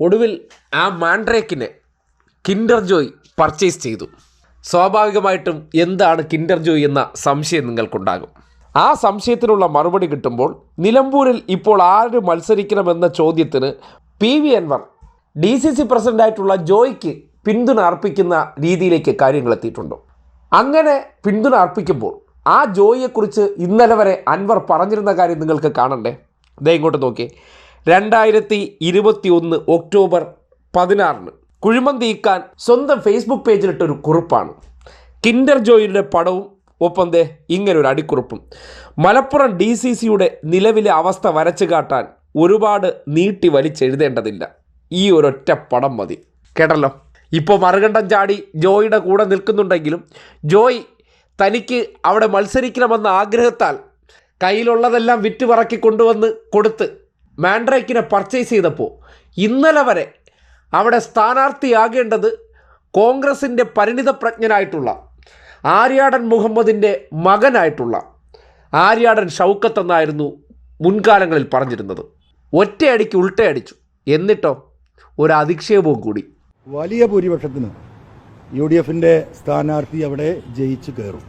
ഒടുവിൽ ആ മാൻഡ്രേക്കിനെ Kinder Joy purchase ചെയ്തു. സ്വാഭാവികമായിട്ടും എന്താണ് കിൻഡർ ജോയ് എന്ന സംശയം നിങ്ങൾക്കുണ്ടാകും. ആ സംശയത്തിനുള്ള മറുപടി കിട്ടുമ്പോൾ നിലമ്പൂരിൽ ഇപ്പോൾ ആര് മത്സരിക്കണമെന്ന ചോദ്യത്തിന് P V Anvar D C C പ്രസിഡന്റായിട്ടുള്ള ജോയ്ക്ക് പിന്തുണ അർപ്പിക്കുന്ന രീതിയിലേക്ക് കാര്യങ്ങൾ എത്തിയിട്ടുണ്ട്. അങ്ങനെ പിന്തുണ അർപ്പിക്കുമ്പോൾ ആ ജോയിയെക്കുറിച്ച് ഇന്നലെ വരെ അൻവർ പറഞ്ഞിരുന്ന കാര്യം നിങ്ങൾക്ക് കാണണ്ടേ? ദേ ഇങ്ങോട്ട് നോക്കി രണ്ടായിരത്തി ഇരുപത്തി ഒന്ന് ഒക്ടോബർ പതിനാറിന് കുഴിമന്തി ഇക്കാൻ സ്വന്തം ഫേസ്ബുക്ക് പേജിലിട്ടൊരു കുറിപ്പാണ്. കിൻഡർ ജോയിയുടെ പടവും ഒപ്പം ദേ ഇങ്ങനെ ഒരു അടിക്കുറിപ്പും. മലപ്പുറം ഡി സി സിയുടെ നിലവിലെ അവസ്ഥ വരച്ചു കാട്ടാൻ ഒരുപാട് നീട്ടി വലിച്ചെഴുതേണ്ടതില്ല. ഈ ഒരൊറ്റ പടം മതി. കേട്ടല്ലോ? ഇപ്പോൾ മറുകണ്ഠം ചാടി ജോയിയുടെ കൂടെ നിൽക്കുന്നുണ്ടെങ്കിലും ജോയ് തനിക്ക് അവിടെ മത്സരിക്കണമെന്ന ആഗ്രഹത്താൽ കയ്യിലുള്ളതെല്ലാം വിറ്റ് പറക്കി കൊണ്ടുവന്ന് കൊടുത്ത് മാൻഡ്രേക്കിനെ പർച്ചേസ് ചെയ്തപ്പോൾ ഇന്നലെ വരെ അവിടെ സ്ഥാനാർത്ഥിയാകേണ്ടത് കോൺഗ്രസിന്റെ പരിണിതപ്രജ്ഞനായിട്ടുള്ള ആര്യാടൻ മുഹമ്മദിന്റെ മകനായിട്ടുള്ള ആര്യാടൻ ഷൗക്കത്ത് എന്നായിരുന്നു മുൻകാലങ്ങളിൽ പറഞ്ഞിരുന്നത്. ഒറ്റയടിക്ക് ഉൾട്ടയടിച്ചു. എന്നിട്ടോ ഒരു അധിക്ഷേപവും കൂടി. വലിയ ഭൂരിപക്ഷത്തിന് യു ഡി എഫിന്റെ സ്ഥാനാർത്ഥി അവിടെ ജയിച്ചു കയറും.